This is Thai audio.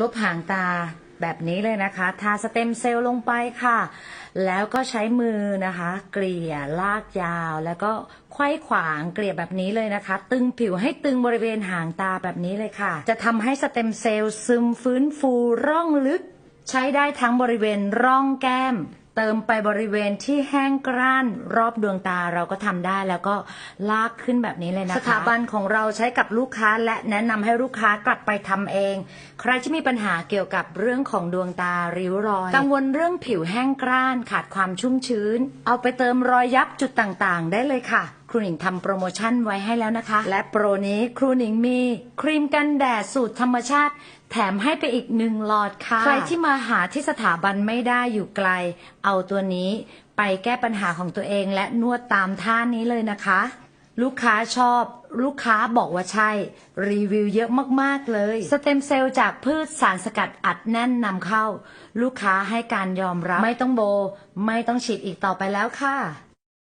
ลบหางตาแบบนี้เลยนะคะ ทาสเต็มเซลล์ลงไปค่ะ แล้วก็ใช้มือนะคะ เกลี่ยลากยาว แล้วก็ควยขวางเกลี่ยแบบนี้เลยนะคะ ตึงผิวให้ตึงบริเวณหางตาแบบนี้เลยค่ะ จะทำให้สเต็มเซลล์ซึมฟื้นฟูร่องลึก ใช้ได้ทั้งบริเวณร่องแก้ม เติมไปบริเวณที่แห้งกร้านรอบดวงตาเราก็ทำได้แล้วก็ลากขึ้นแบบนี้เลยนะคะ สถาบันของเราใช้กับลูกค้าและแนะนำให้ลูกค้ากลับไปทำเอง ใครที่มีปัญหาเกี่ยวกับเรื่องของดวงตาริ้วรอย กังวลเรื่องผิวแห้งกร้านขาดความชุ่มชื้น เอาไปเติมรอยยับจุดต่างๆ ได้เลยค่ะ ครูหนิงทำโปรโมชั่นไว้ให้แล้วนะคะ และโปรนี้ครูหนิงมีครีมกันแดดสูตรธรรมชาติ แถมให้ไปอีกหนึ่งหลอดค่ะ ใครที่มาหาที่สถาบันไม่ได้อยู่ไกล เอาตัวนี้ไปแก้ปัญหาของตัวเองและนวดตามท่านี้เลยนะคะ ลูกค้าชอบ ลูกค้าบอกว่าใช่ รีวิวเยอะมากๆเลย สเต็มเซลล์จากพืชสารสกัดอัดแน่นนำเข้า ลูกค้าให้การยอมรับ ไม่ต้องโบ ไม่ต้องฉีดอีกต่อไปแล้วค่ะ